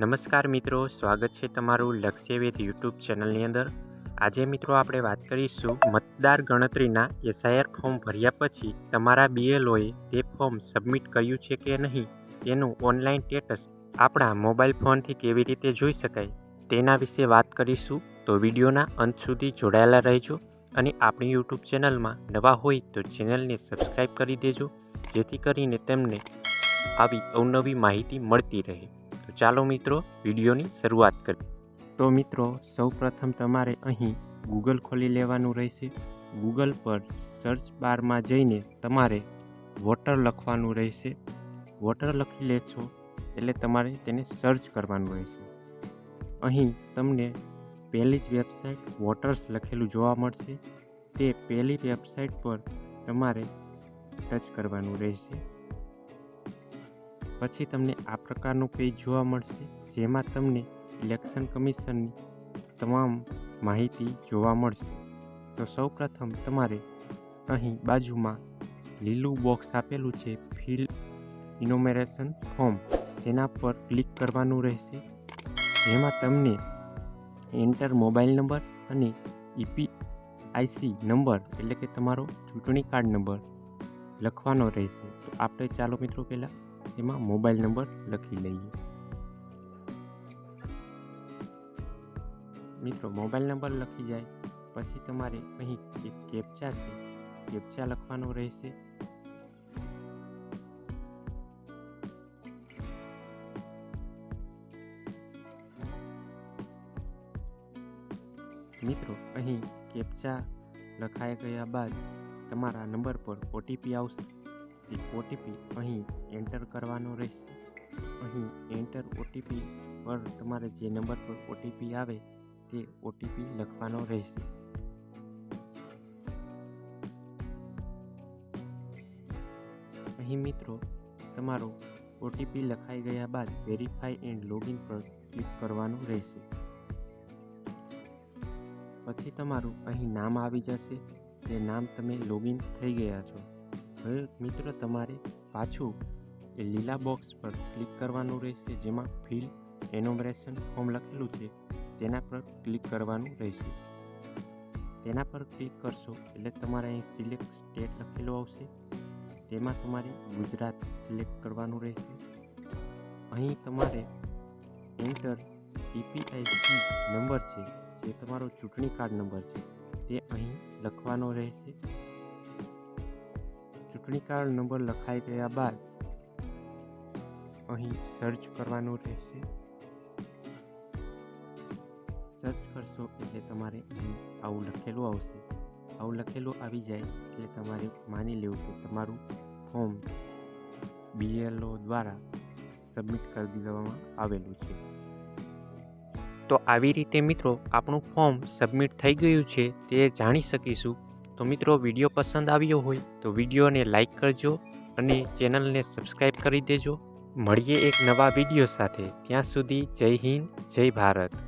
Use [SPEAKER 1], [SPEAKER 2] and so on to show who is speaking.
[SPEAKER 1] નમસ્કાર મિત્રો, સ્વાગત છે તમારું લક્ષ્યવેદ યુટ્યુબ ચેનલની અંદર. આજે મિત્રો આપણે વાત કરીશું મતદાર ગણતરીના એસઆઈઆર ફોર્મ ભર્યા પછી તમારા બીએલઓએ તે ફોર્મ સબમિટ કર્યું છે કે નહીં, તેનું ઓનલાઈન સ્ટેટસ આપણા મોબાઈલ ફોનથી કેવી રીતે જોઈ શકાય, તેના વિશે વાત કરીશું. તો વિડીયોના અંત સુધી જોડાયેલા રહેજો અને આપણી યુટ્યુબ ચેનલમાં નવા હોય તો ચેનલને સબસ્ક્રાઈબ કરી દેજો, જેથી કરીને તેમને આવી અવનવી માહિતી મળતી રહે. તો ચાલો મિત્રો વિડીયોની શરૂઆત કરીએ. તો મિત્રો, સૌપ્રથમ તમારે અહીં ગૂગલ ખોલી લેવાનું રહેશે. ગૂગલ પર સર્ચ બારમાં જઈને તમારે વોટર લખવાનું રહેશે. વોટર લખી લેશો એટલે તમારે તેને સર્ચ કરવાનું રહેશે. અહીં તમને પહેલી જ વેબસાઇટ વોટર્સ લખેલું જોવા મળશે. તે પહેલી વેબસાઇટ પર તમારે ટચ કરવાનું રહેશે. પછી તમને આ પ્રકારનું પેજ જોવા મળશે, જેમાં તમને ઇલેક્શન કમિશનની તમામ માહિતી જોવા મળશે. તો સૌપ્રથમ તમારે અહીં બાજુમાં લીલું બોક્સ આપેલું છે, ફિલ ઇનોમેરેશન ફોર્મ. તેના પર ક્લિક કરવાનું રહેશે. જેમાં તમને એન્ટર મોબાઈલ નંબર અને ઈપીઆઈસી નંબર, એટલે કે તમારો ચૂંટણી કાર્ડ નંબર લખવાનો રહેશે. તો આપણે ચાલો મિત્રો પહેલાં તેમાં મોબાઈલ નંબર લખી લઈએ. મિત્રો, મોબાઈલ નંબર લખી જાય, પછી તમારે અહીં એક કેપ્ચા છે. કેપ્ચા લખવાનો રહેશે. મિત્રો, અહીં કેપ્ચા લખાઈ ગયા બાદ તમારા નંબર પર ઓટીપી આવશે. તે ઓટીપી અહીં એન્ટર કરવાનો રહેશે. અહીં એન્ટર ઓટીપી પર તમારે જે નંબર પર ઓટીપી આવે તે ઓટીપી લખવાનો રહેશે. અહીં મિત્રો, તમારો ઓટીપી લખાઈ ગયા બાદ વેરીફાઈ એન્ડ લોગિન પર ક્લિક કરવાનું રહેશે. પછી તમારું અહીં નામ આવી જશે. તે નામ તમે લોગિન થઈ ગયા છો. હવે મિત્રો, તમારે પાછું એ લીલા બોક્સ પર ક્લિક કરવાનું રહેશે, જેમાં ફિલ એનોમરેશન ફોર્મ લખેલું છે, તેના પર ક્લિક કરવાનું રહેશે. તેના પર ક્લિક કરશો એટલે તમારે અહીં સિલેક્ટ સ્ટેટ લખેલું આવશે. તેમાં તમારે ગુજરાત સિલેક્ટ કરવાનું રહેશે. અહીં તમારે એન્ટર ઈપીઆઈસી નંબર છે, જે તમારો ચૂંટણી કાર્ડ નંબર છે, તે અહીં લખવાનો રહેશે. ચૂંટણી કાર્ડ નંબર લખાઈ ગયા બાદ અહીં સર્ચ કરવાનું રહેશે. સર્ચ કરશો એટલે તમારે આવું લખેલું આવશે. આવું લખેલું આવી જાય એટલે તમારે માની લેવું કે તમારું ફોર્મ બીએલઓ દ્વારા સબમિટ કરી દેવામાં આવેલું છે. તો આવી રીતે મિત્રો આપણું ફોર્મ સબમિટ થઈ ગયું છે તે જાણી શકીશું તો મિત્રો વીડિયો પસંદ આવ્યો હોય તો વિડીયોને લાઈક કરજો અને ચેનલને સબસ્ક્રાઈબ કરી દેજો. મળીએ એક નવા વીડિયો સાથે. ત્યાં સુધી જય હિન્દ, જય ભારત.